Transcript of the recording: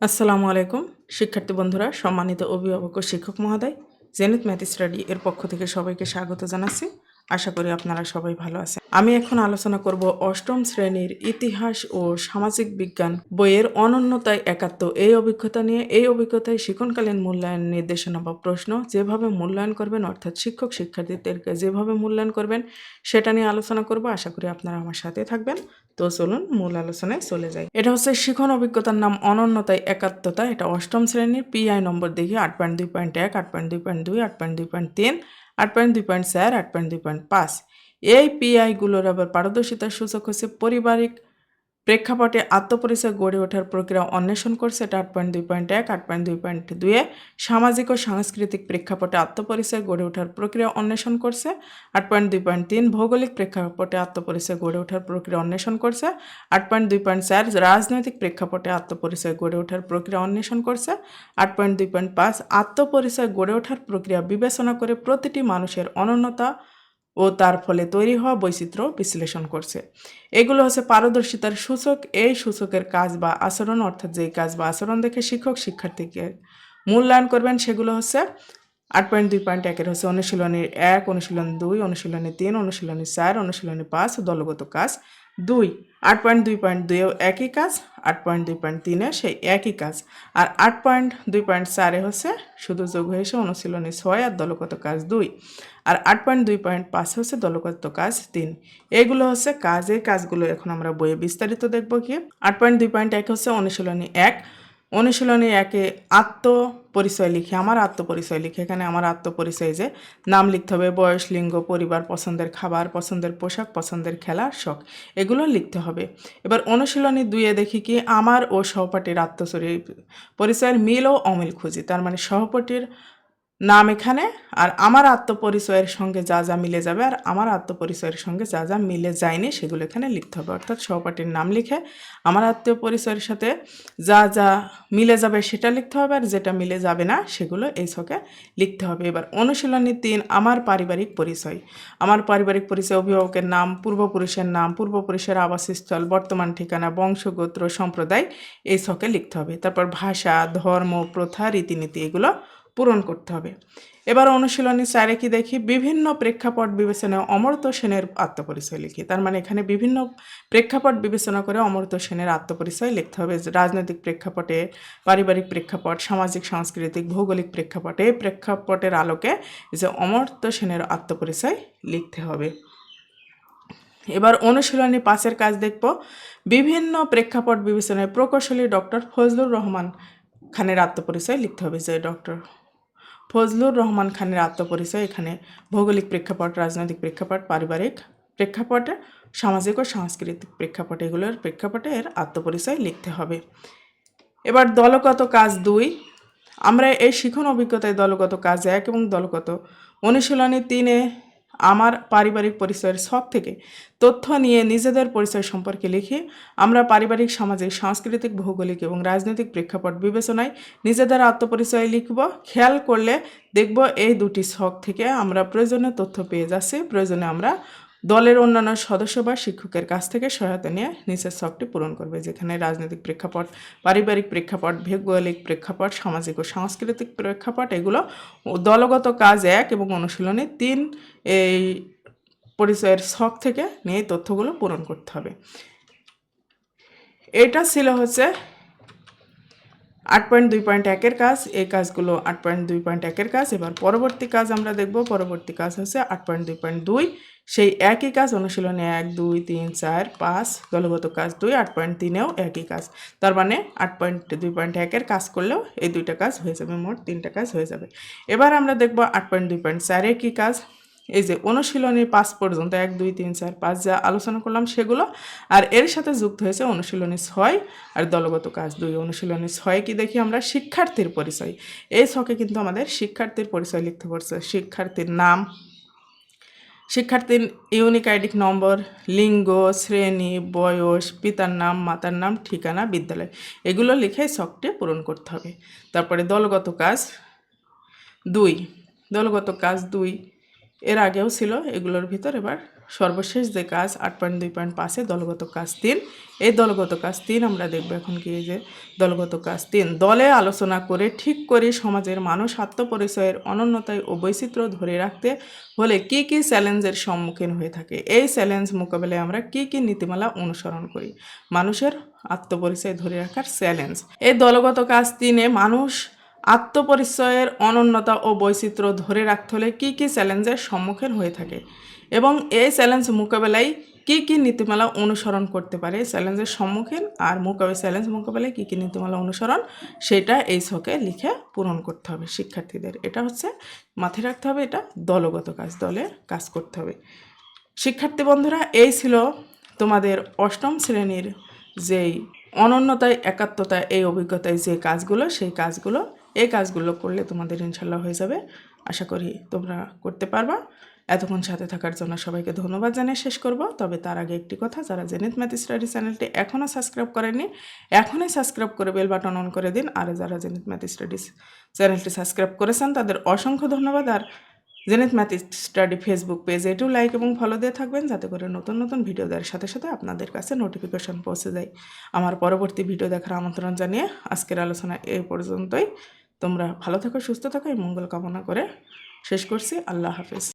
আসসালামু আলাইকুম, শিক্ষার্থী বন্ধুরা, সম্মানিত অভিভাবক ও শিক্ষক মহোদয়, জেনিত ম্যাথ স্টাডি এর পক্ষ থেকে সবাইকে স্বাগত জানাচ্ছি। আশা করি আপনারা সবাই ভালো আছেন। আমি এখন আলোচনা করব অষ্টম শ্রেণির ইতিহাস ও সামাজিক বিজ্ঞান বইয়ের অনন্যতায় একাত্ম। এই অভিজ্ঞতা নিয়ে, এই অভিজ্ঞতায় শিক্ষণকালীন মূল্যায়ন নির্দেশনা বা প্রশ্ন যেভাবে মূল্যায়ন করবেন, অর্থাৎ শিক্ষক শিক্ষার্থীদেরকে যেভাবে মূল্যায়ন করবেন, সেটা নিয়ে আলোচনা করব। আশা করি আপনারা আমার সাথে থাকবেন। তো চলুন মূল আলোচনায় চলে যাই। এটা হচ্ছে শিখন অভিজ্ঞতার নাম অনন্যতায় একাত্মতা। এটা অষ্টম শ্রেণির পিআই নম্বর দেখি আট পয়েন্ট দুই পয়েন্ট এক, আট পয়েন্ট দুই পয়েন্ট দুই, আট পয়েন্ট দুই পয়েন্ট তিন আট পয়েন্ট দুই পয়েন্ট চার আট পয়েন্ট দুই পয়েন্ট পাঁচ। এই পিআইগুলোর আবার পারদর্শিতার সূচক হচ্ছে পারিবারিক প্রেক্ষাপটে আত্মপরিচয় গড়ে ওঠার প্রক্রিয়া অন্বেষণ করছে এটা আট পয়েন্ট দুই পয়েন্ট এক, আট পয়েন্ট দুই পয়েন্ট দুয়ে সামাজিক ও সাংস্কৃতিক প্রেক্ষাপটে আত্মপরিচয় গড়ে ওঠার প্রক্রিয়া অন্বেষণ করছে, আট পয়েন্ট দুই পয়েন্ট তিন। ভৌগোলিক প্রেক্ষাপটে আত্মপরিচয় গড়ে ওঠার প্রক্রিয়া অন্বেষণ করছে, আট পয়েন্ট দুই পয়েন্ট চার। রাজনৈতিক প্রেক্ষাপটে আত্মপরিচয় গড়ে ওঠার প্রক্রিয়া অন্বেষণ করছে, আট পয়েন্ট দুই পয়েন্ট পাঁচ। আত্মপরিচয় গড়ে ওঠার প্রক্রিয়া বিবেচনা করে প্রতিটি মানুষের অনন্যতা ও তার ফলে তৈরি হওয়া বৈচিত্র্য বিশ্লেষণ করছে। এগুলো হচ্ছে পারদর্শিতার সূচক। এই সূচকের কাজ বা আচরণ, অর্থাৎ যেই কাজ বা আচরণ দেখে শিক্ষক, শিক্ষার্থীকে মূল্যায়ন করবেন, সেগুলো হচ্ছে আট পয়েন্ট দুই পয়েন্ট একের হচ্ছে অনুশীলনী এক, অনুশীলন দুই, অনুশীলনী তিন, অনুশীলনী চার, অনুশীলনী পাঁচ দলগত কাজ। দুই, আট পয়েন্ট দুই পয়েন্ট দুইও একই কাজ, আট পয়েন্ট দুই পয়েন্ট তিনে সেই একই কাজ। আর আট পয়েন্ট দুই পয়েন্ট চারে হচ্ছে শুধু যোগ হয়েছে অনুশীলনী ছয় আর দলগত কাজ দুই। আর আট পয়েন্ট দুই পয়েন্ট পাঁচ হচ্ছে দলগত কাজ তিন। এগুলো হচ্ছে কাজ এই কাজগুলো এখন আমরা বইয়ে বিস্তারিত দেখব কি আট পয়েন্ট দুই পয়েন্ট এক হচ্ছে অনুশীলনী এক। অনুশীলনী একে আত্মপরিচয় লিখে, আমার আত্মপরিচয় লিখে, এখানে আমার আত্মপরিচয় যে নাম লিখতে হবে, বয়স, লিঙ্গ, পরিবার, পছন্দের খাবার, পছন্দের পোশাক, পছন্দের খেলা, শখ, এগুলো লিখতে হবে। এবার অনুশীলনী দুইয়ে দেখি কি, আমার ও সহপাঠীর আত্মচরি পরিচয়ের মিল ও অমিল খুঁজি, তার মানে সহপাঠীর নাম এখানে, আর আমার আত্মপরিচয়ের সঙ্গে যা যা মিলে যাবে, আর আমার আত্মপরিচয়ের সঙ্গে যা যা মিলে যায়নি, সেগুলো এখানে লিখতে হবে। অর্থাৎ সহপাঠীর নাম লিখে আমার আত্মীয় পরিচয়ের সাথে যা যা মিলে যাবে, সেটা লিখতে হবে, আর যেটা মিলে যাবে না, সেগুলো এই ছকে লিখতে হবে। এবার অনুশীলনী তিন, আমার পারিবারিক পরিচয়। আমার পারিবারিক পরিচয় অভিভাবকের নাম, পূর্বপুরুষের নাম, পূর্বপুরুষের আবাসস্থল, বর্তমান ঠিকানা, বংশগোত্র, সম্প্রদায়, এই ছকে লিখতে হবে। তারপর ভাষা, ধর্ম, প্রথা, রীতিনীতি, এগুলো পূরণ করতে হবে। এবার অনুশীলনী চারে কি দেখি? বিভিন্ন প্রেক্ষাপট বিবেচনায় অমর্ত্য সেনের আত্মপরিচয় লিখি। তার মানে এখানে বিভিন্ন প্রেক্ষাপট বিবেচনা করে অমর্ত্য সেনের আত্মপরিচয় লিখতে হবে। রাজনৈতিক প্রেক্ষাপটে, পারিবারিক প্রেক্ষাপট, সামাজিক, সাংস্কৃতিক, ভৌগোলিক প্রেক্ষাপটে এই প্রেক্ষাপটের আলোকে যে অমর্ত্য সেনের আত্মপরিচয় লিখতে হবে। এবার অনুশীলনী পাঁচের কাজ দেখব। বিভিন্ন প্রেক্ষাপট বিবেচনায় প্রকৌশলী ডক্টর ফজলুর রহমান খানের আত্মপরিচয় লিখতে হবে যে ডক্টর ফজলুর রহমান খানের আত্মপরিচয় এখানে ভৌগোলিক প্রেক্ষাপট, রাজনৈতিক প্রেক্ষাপট, পারিবারিক প্রেক্ষাপটে, সামাজিক ও সাংস্কৃতিক প্রেক্ষাপট, এগুলোর প্রেক্ষাপটে এর আত্মপরিচয় লিখতে হবে। এবার দলগত কাজ দুই। আমরা এই শিখন অভিজ্ঞতায় দলগত কাজ এক এবং দলগত অনুশীলনী তিনে আমার পারিবারিক পরিচয়ের সব থেকে তথ্য নিয়ে নিজেদের পরিচয় সম্পর্কে লিখে আমরা পারিবারিক সামাজিক সাংস্কৃতিক, ভৌগোলিক এবং রাজনৈতিক প্রেক্ষাপট বিবেচনায় নিজেদের আত্মপরিচয় লিখব। খেয়াল করলে দেখব এই দুটি শখ থেকে আমরা প্রয়োজনীয় তথ্য পেয়ে যাচ্ছি, প্রয়োজনে আমরা দলের অন্যান্য সদস্য বা শিক্ষকের কাছ থেকে সহায়তা নিয়ে নিচের ছকটি পূরণ করবে, যেখানে রাজনৈতিক প্রেক্ষাপট, পারিবারিক প্রেক্ষাপট, ভৌগোলিক প্রেক্ষাপট, সামাজিক ও সাংস্কৃতিক প্রেক্ষাপট, এগুলো দলগত কাজ এক এবং অনুশীলনে তিন এই পরিচয়ের শখ থেকে নিয়ে তথ্যগুলো পূরণ করতে হবে। এটা ছিল হচ্ছে আট পয়েন্ট দুই পয়েন্ট একের কাজ, এই কাজগুলো আট পয়েন্ট দুই পয়েন্ট একের কাজ। এবার পরবর্তী কাজ আমরা দেখব। পরবর্তী কাজ হচ্ছে আট পয়েন্ট দুই পয়েন্ট দুই। সেই একই কাজ, অনুশীলনে এক, দুই, তিন, চার, পাঁচ, দলগত কাজ দুই, আট পয়েন্ট তিনেও একই কাজ। তার মানে আট পয়েন্ট দুই পয়েন্ট একের কাজ করলেও এই দুইটা কাজ হয়ে যাবে, মোট তিনটা কাজ হয়ে যাবে। এবার আমরা দেখব আট পয়েন্ট দুই পয়েন্ট চারে কী কাজ। এই যে অনুশীলনী পাঁচ পর্যন্ত, এক, দুই, তিন, চার, পাঁচ যা আলোচনা করলাম সেগুলো, আর এর সাথে যুক্ত হয়েছে অনুশীলনী ছয় আর দলগত কাজ দুই। অনুশীলনী ছয় কি দেখি আমরা? শিক্ষার্থীর পরিচয়। এই ছকে কিন্তু আমাদের শিক্ষার্থীর পরিচয় লিখতে পড়ছে। শিক্ষার্থীর নাম, শিক্ষার্থীর ইউনিক আইডি নম্বর, লিঙ্গ, শ্রেণি, বয়স, পিতার নাম, মাতার নাম, ঠিকানা, বিদ্যালয়। এগুলো লিখে ছকটি পূরণ করতে হবে। তারপরে দলগত কাজ দুই। দলগত কাজ দুই। এর আগেও ছিল এগুলোর ভিতর। এবার সর্বশেষ যে কাজ, আট পয়েন্ট, দুই পয়েন্ট পাঁচে দলগত কাজ তিন। এই দলগত কাজ তিন আমরা দেখব এখন কি যে দলগত কাজ তিন। দলে আলোচনা করে ঠিক করে সমাজের মানুষ আত্মপরিচয়ের অনন্যতায় ও বৈচিত্র্য ধরে রাখতে হলে কি কি চ্যালেঞ্জের সম্মুখীন হয়ে থাকে? এই চ্যালেঞ্জ মোকাবেলায় আমরা কি কি নীতিমালা অনুসরণ করি? মানুষের আত্মপরিচয় ধরে রাখার চ্যালেঞ্জ। এই দলগত কাজ তিনে মানুষ আত্মপরিচয়ের অনন্যতা ও বৈচিত্র্য ধরে রাখতে হলে কী কী চ্যালেঞ্জের সম্মুখীন হয়ে থাকে? এবং এই চ্যালেঞ্জ মোকাবেলায় কী কী নীতিমালা অনুসরণ করতে পারে? চ্যালেঞ্জের সম্মুখীন আর মোকাবে, চ্যালেঞ্জ মোকাবেলায় কী কী নীতিমালা অনুসরণ, সেটা এই ছকে লিখে পূরণ করতে হবে শিক্ষার্থীদের। এটা হচ্ছে মাথায় রাখতে হবে, এটা দলগত কাজ, দলের কাজ করতে হবে। শিক্ষার্থী বন্ধুরা, এই ছিল তোমাদের অষ্টম শ্রেণির যেই অনন্যতায় একাত্মতা এই অভিজ্ঞতায় যে কাজগুলো, সেই কাজগুলো এই কাজগুলো করলে তোমাদের ইনশাল্লাহ হয়ে যাবে। আশা করি তোমরা করতে পারবা। এতক্ষণ সাথে থাকার জন্য সবাইকে ধন্যবাদ জানিয়ে শেষ করব। তবে তার আগে একটি কথা, যারা জেনিত ম্যাথ স্টাডি চ্যানেলটি এখনও সাবস্ক্রাইব করেননি, এখনই সাবস্ক্রাইব করে বেল বাটন অন করে দিন। আর যারা জেনিত ম্যাথ স্টাডিজ চ্যানেলটি সাবস্ক্রাইব করেছেন, তাদের অসংখ্য ধন্যবাদ। আর জেনেত ম্যাথ স্টাডি ফেসবুক পেজ এটিও লাইক এবং ফলো দিয়ে থাকবেন, যাতে করে নতুন নতুন ভিডিও দেওয়ার সাথে সাথে আপনাদের কাছে নোটিফিকেশন পৌঁছে যায়। আমার পরবর্তী ভিডিও দেখার আমন্ত্রণ জানিয়ে আজকের আলোচনা এই পর্যন্তই। তোমরা ভালো থাকো সুস্থ থাকো এই মঙ্গল কামনা করে শেষ করছি। আল্লাহ হাফিজ।